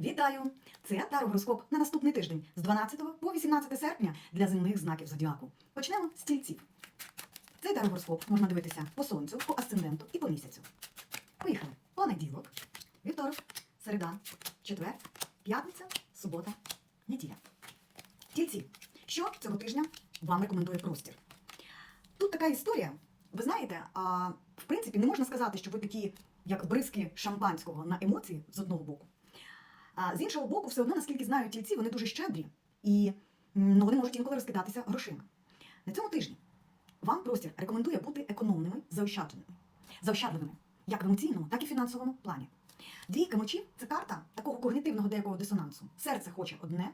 Вітаю! Це Таро-гороскоп на наступний тиждень з 12 по 18 серпня для земних знаків зодіаку. Почнемо з тільців. Цей таро-гороскоп можна дивитися по сонцю, по асценденту і по місяцю. Поїхали. Понеділок, вівторок, середа, четвер, п'ятниця, субота, неділя. Тільці, що цього тижня вам рекомендує простір? Тут така історія. Ви знаєте, а, в принципі, не можна сказати, що ви такі, як бризки шампанського на емоції з одного боку. А з іншого боку, все одно, наскільки знаю тільці, вони дуже щедрі і ну, вони можуть інколи розкидатися грошима. На цьому тижні вам простір рекомендує бути економними, заощадженими, заощадливими, як в емоційному, так і в фінансовому плані. Двійка мочів це карта такого когнітивного деякого дисонансу. Серце хоче одне,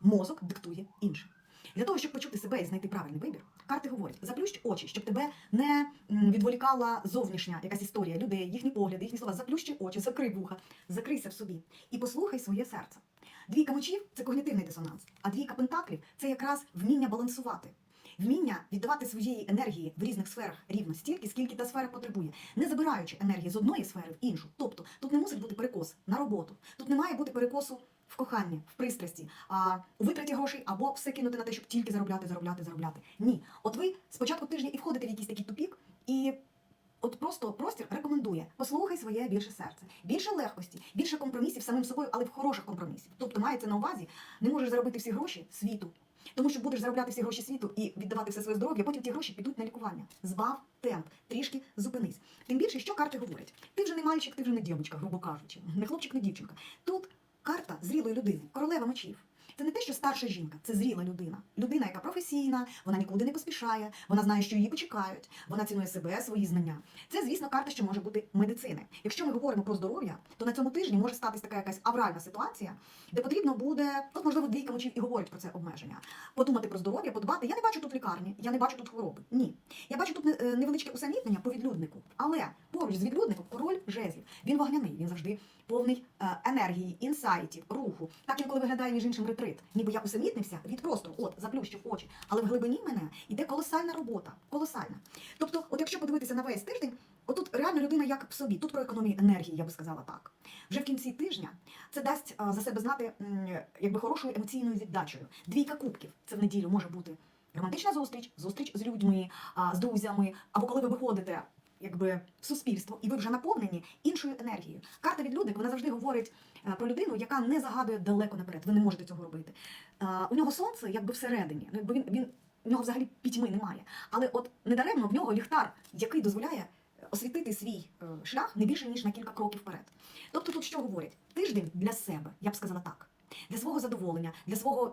мозок диктує інше. Для того, щоб почути себе і знайти правильний вибір, карти говорять: заплющ очі, щоб тебе не відволікала зовнішня якась історія людей, їхні погляди, їхні слова. Заплющи очі, закрий вуха, закрийся в собі і послухай своє серце. Двійка мечів це когнітивний дисонанс, а двійка пентаклів це якраз вміння балансувати. Вміння віддавати своєї енергії в різних сферах рівно стільки, скільки та сфера потребує, не забираючи енергії з одної сфери в іншу. Тобто тут не мусить бути перекос на роботу, тут не має бути перекосу в коханні, в пристрасті, а у витраті грошей або все кинути на те, щоб тільки заробляти, заробляти, заробляти. Ні, от ви спочатку тижня і входите в якийсь такий тупік, і от просто простір рекомендує послухай своє більше серце, більше легкості, більше компромісів самим собою, але в хороших компромісів. Тобто мається на увазі, не можеш заробити всі гроші світу. Тому що будеш заробляти всі гроші світу і віддавати все своє здоров'я, потім ті гроші підуть на лікування. Збав темп, трішки зупинись. Тим більше, що карти говорять: ти вже не мальчик, ти вже не дівчинка, грубо кажучи, не хлопчик, не дівчинка. Тут карта зрілої людини, королева мечів. Це не те, що старша жінка, це зріла людина. Людина, яка професійна, вона нікуди не поспішає, вона знає, що її почекають, вона цінує себе, свої знання. Це, звісно, карта, що може бути медицини. Якщо ми говоримо про здоров'я, то на цьому тижні може статись така якась авральна ситуація, де потрібно буде, от можливо, двійка мочів і говорять про це обмеження. Подумати про здоров'я, подбати. Я не бачу тут лікарні, я не бачу тут хвороби. Ні. Я бачу тут е, невеличке усамітнення по відлюднику. Але поруч з відлюдником король жезлів. Він вогняний, він завжди повний е, енергії, інсайтів, руху. Так інколи виглядає між іншим ретрит. Ніби я усамітнився від просто от заплющив очі. Але в глибині мене йде колосальна робота. Колосальна. Тобто, от якщо подивитися на весь тиждень, отут реально людина як в собі. Тут про економію енергії, я би сказала так. Вже в кінці тижня це дасть за себе знати якби хорошою емоційною віддачею. Двійка кубків це в неділю може бути романтична зустріч, зустріч з людьми, з друзями, або коли ви виходите. Якби в суспільство, і ви вже наповнені іншою енергією. Карта відлюдник вона завжди говорить е, про людину, яка не загадує далеко наперед. Ви не можете цього робити. Е, У нього сонце якби всередині. Ну, якби він, він у нього взагалі пітьми немає. Але от недаремно в нього ліхтар, який дозволяє освітити свій е, шлях не більше ніж на кілька кроків вперед. Тобто, тут що говорять? Тиждень для себе, я б сказала так, для свого задоволення, для свого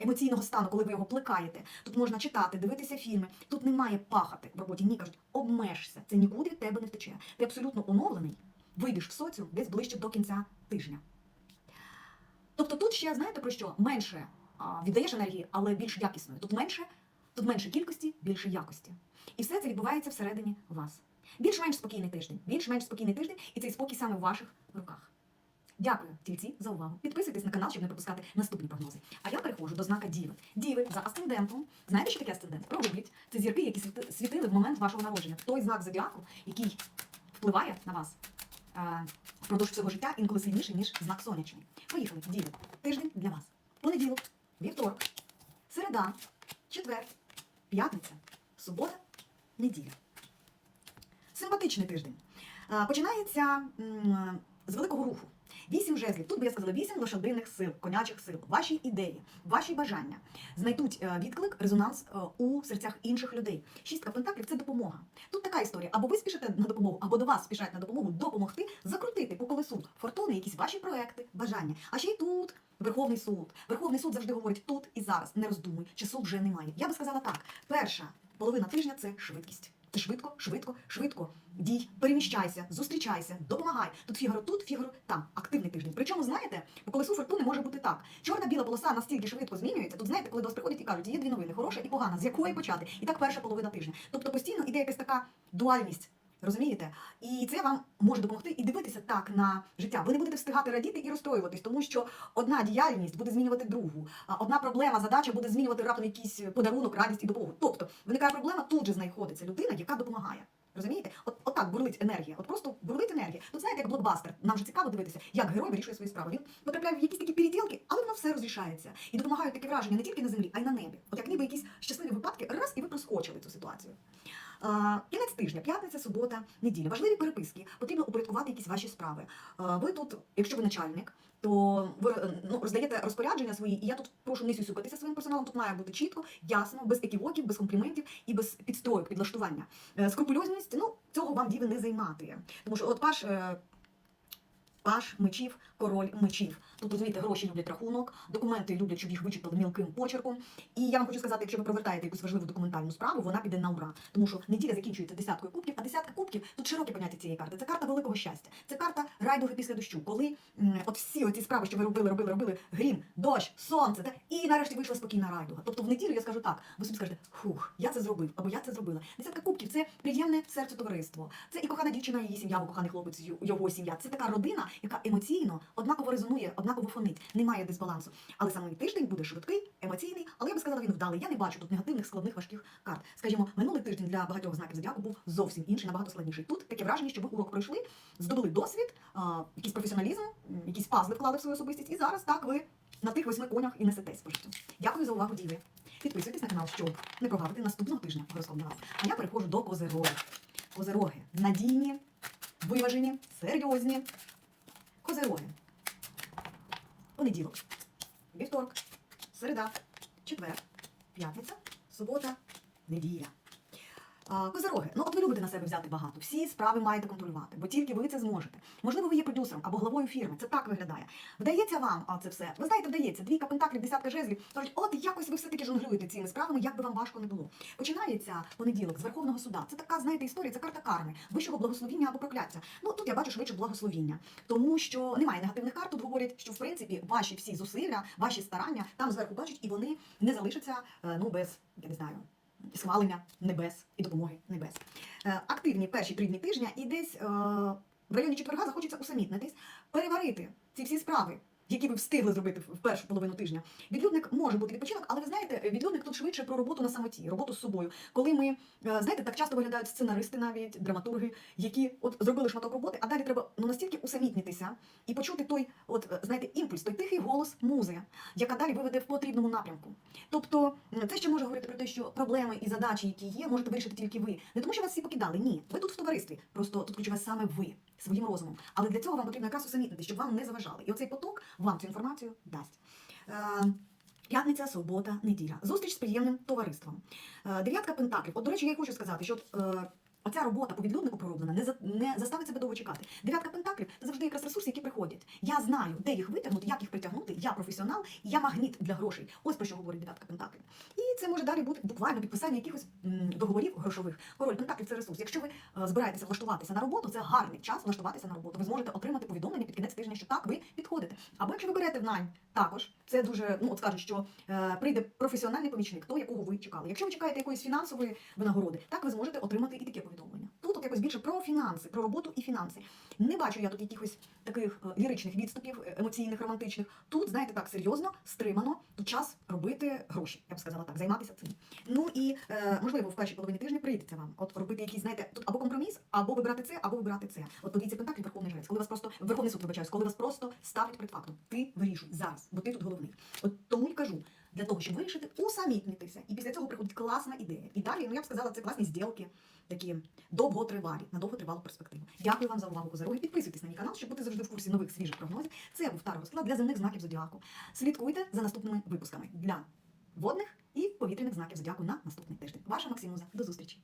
емоційного стану, коли ви його плекаєте. Тут можна читати, дивитися фільми. Тут немає пахати в роботі. Ні, кажуть, обмежся. Це нікуди від тебе не втече. Ти абсолютно оновлений, вийдеш в соціум десь ближче до кінця тижня. Тобто тут ще знаєте про що? Менше віддаєш енергії, але більш якісною. Тут менше, тут менше кількості, більше якості. І все це відбувається всередині вас. Більш-менш спокійний тиждень, більш-менш спокійний тиждень, і цей спокій саме в ваших руках. Дякую, тільці, за увагу. Підписуйтесь на канал, щоб не пропускати наступні прогнози. А я переходжу до знака Діви. Діви за асцендентом. Знаєте, що таке асцендент? Прогугліть. Це зірки, які світили в момент вашого народження. Той знак зодіаку, який впливає на вас е, впродовж всього життя, інколи сильніше, ніж знак сонячний. Поїхали, Діви. Тиждень для вас. Понеділок, вівторок, середа, четвер, п'ятниця, субота, неділя. Симпатичний тиждень. Е, Починається з великого руху. Вісім жезлів. Тут би я сказала вісім лошадиних сил, конячих сил. Ваші ідеї, ваші бажання знайдуть е, відклик, резонанс е, у серцях інших людей. Шістка пентаклів це допомога. Тут така історія: або ви спішите на допомогу, або до вас спішать на допомогу допомогти закрутити по колесу фортуни, якісь ваші проекти, бажання. А ще й тут. Верховний суд. Верховний суд завжди говорить тут і зараз. Не роздумуй, часу вже немає. Я би сказала так: перша половина тижня це швидкість. Ти швидко, швидко, швидко дій, переміщайся, зустрічайся, допомагай. Тут фігаро тут, фігаро там. Активний тиждень. Причому, знаєте, по колесу фортуни може бути так. Чорна-біла полоса настільки швидко змінюється. Тут знаєте, коли до вас приходять і кажуть, є дві новини, хороша і погана, з якої почати. І так перша половина тижня. Тобто постійно іде якась така дуальність. Розумієте? І це вам може допомогти і дивитися так на життя. Ви не будете встигати радіти і розстроюватись, тому що одна діяльність буде змінювати другу, одна проблема, задача буде змінювати раптом якийсь подарунок, радість і допомогу. Тобто виникає проблема, тут же знаходиться людина, яка допомагає. Розумієте? От, от так бурлить енергія. От просто бурлить енергія. Тут знаєте, як блокбастер. Нам же цікаво дивитися, як герой вирішує свої справи. Він потрапляє в якісь такі переділки, але воно все розрішається. І допомагають такі враження не тільки на землі, а й на небі. От як ніби якісь щасливі випадки, раз і ви проскочили цю ситуацію. Кінець тижня, п'ятниця, субота, неділя. Важливі переписки. Потрібно упорядкувати якісь ваші справи. Ви тут, якщо ви начальник, то ви е, ну, роздаєте розпорядження свої, і я тут прошу не сюсюкатися своїм персоналом. Тут має бути чітко, ясно, без еківоків, без компліментів і без підстроїк, підлаштування. Е, Скрупульозність, ну цього вам діви не займати. Тому що от паш. Паш мечів, король мечів. Тут розумієте, гроші люблять рахунок, документи люблять, щоб їх вичитали мілким почерком. І я вам хочу сказати, якщо ви провертаєте якусь важливу документальну справу, вона піде на ура. Тому що неділя закінчується десяткою кубків, а десятка кубків тут широке поняття цієї карти. Це карта великого щастя. Це карта райдуги після дощу. Коли м, от всі оці справи, що ви робили, робили, робили, грім, дощ, сонце, та, і нарешті вийшла спокійна райдуга. Тобто в неділю я скажу так, ви собі скажете, фух, я це зробив, або я це зробила. Десятка кубків це приємне серце товариство. Це і кохана дівчина, її сім'я, або коханий хлопець, його сім'я. Це така родина, яка емоційно однаково резонує, однаково фонить. Немає дисбалансу. Але саме тиждень буде швидкий, емоційний, але я би сказала, він вдалий. Я не бачу тут негативних, складних, важких карт. Скажімо, минулий тиждень для багатьох знаків зодіаку був зовсім інший, набагато складніший. Тут таке враження, що ви урок пройшли, здобули досвід, якийсь професіоналізм, якісь пазли вклали в свою особистість, і зараз так ви на тих восьми конях і несетесь по життю. Дякую за увагу, діви. Підписуйтесь на канал, щоб не прогавити наступного тижня гороскоп для вас. А я переходжу до. Козироги надійні, виважені, серйозні. Козироги. Понеділок, вівторок, середа, четвер, п'ятниця, субота, неділя. А, Козироги, ну от ви любите на себе взяти багато. Всі справи маєте контролювати, бо тільки ви це зможете. Можливо, ви є продюсером або главою фірми. Це так виглядає. Вдається вам а, це все. Ви знаєте, вдається. Двійка пентаклів, десятка жезлів. Кажуть, от якось ви все-таки жонглюєте цими справами, як би вам важко не було. Починається понеділок з Верховного суда. Це така, знаєте, історія, це карта карми, вищого благословіння або прокляття. Ну тут я бачу швидше благословіння, тому що немає негативних карт. Тут говорять, що в принципі ваші всі зусилля, ваші старання там зверху бачать, і вони не залишаться е, ну без, я не знаю. Схвалення небес і допомоги небес. Е, Активні перші три дні тижня і десь е, в районі четверга захочеться усамітнитись, переварити ці всі справи, які ви встигли зробити в першу половину тижня. Відлюдник може бути відпочинок, але ви знаєте, відлюдник тут швидше про роботу на самоті, роботу з собою. Коли ми, е, знаєте, так часто виглядають сценаристи навіть, драматурги, які от зробили шматок роботи, а далі треба ну настільки усамітнитися і почути той, от е, знаєте, імпульс, той тихий голос музи, яка далі виведе в потрібному напрямку. Тобто, це ще може говорити про те, що проблеми і задачі, які є, можете вирішити тільки ви. Не тому, що вас всі покидали. Ні, ви тут в товаристві. Просто тут ключове саме ви своїм розумом. Але для цього вам потрібно якраз усамітнити, щоб вам не заважали. І оцей поток вам цю інформацію дасть. Е, П'ятниця, субота, неділя. Зустріч з приємним товариством. Е, Дев'ятка пентаклів. От, до речі, я хочу сказати, що е, оця робота по відлюднику пророблена не, за, не заставить себе довго чекати. Дев'ятка пентаклів це завжди якраз ресурси, які приходять. Я знаю, де їх витягнути, як їх притягнути. Я професіонал, я магніт для грошей. Ось про що говорить дев'ятка пентаклів. І це може далі бути буквально підписання якихось договорів грошових. Король пентаклів це ресурс. Якщо ви е, збираєтеся влаштуватися на роботу, це гарний час влаштуватися на роботу. Ви зможете отримати повідомлення під кінець тижня, що так ви підходите. Або якщо ви берете в найм, також це дуже ну от скажуть, що е, прийде професіональний помічник, той, якого ви чекали. Якщо ви чекаєте якоїсь фінансової винагороди, так ви зможете отримати і таке повідомлення. Тут якось більше про фінанси, про роботу і фінанси. Не бачу я тут якихось таких е, ліричних відступів, емоційних, романтичних. Тут, знаєте, так серйозно, стримано, тут час робити гроші, я б сказала так, займатися цим. Ну і е, можливо, в першій половині тижня прийдеться вам. От робити якісь, знаєте, тут або компроміс, або вибирати це, або вибирати це. От подивіться пентаклі Верховний жрець, коли вас просто Верховний суд вибачаюсь, коли вас просто ставлять перед фактом. Ти вирішуй зараз, бо ти тут головний. От тому й кажу. Для того, щоб вирішити, усамітнитися. І після цього приходить класна ідея. І далі, ну я б сказала, це класні зділки, такі довготривалі, на довготривалу перспективу. Дякую вам за увагу, Козироги. Підписуйтесь на мій канал, щоб бути завжди в курсі нових свіжих прогнозів. Це був Таро розклад для земних знаків зодіаку. Слідкуйте за наступними випусками для водних і повітряних знаків зодіаку на наступний тиждень. Ваша Максимуза. До зустрічі!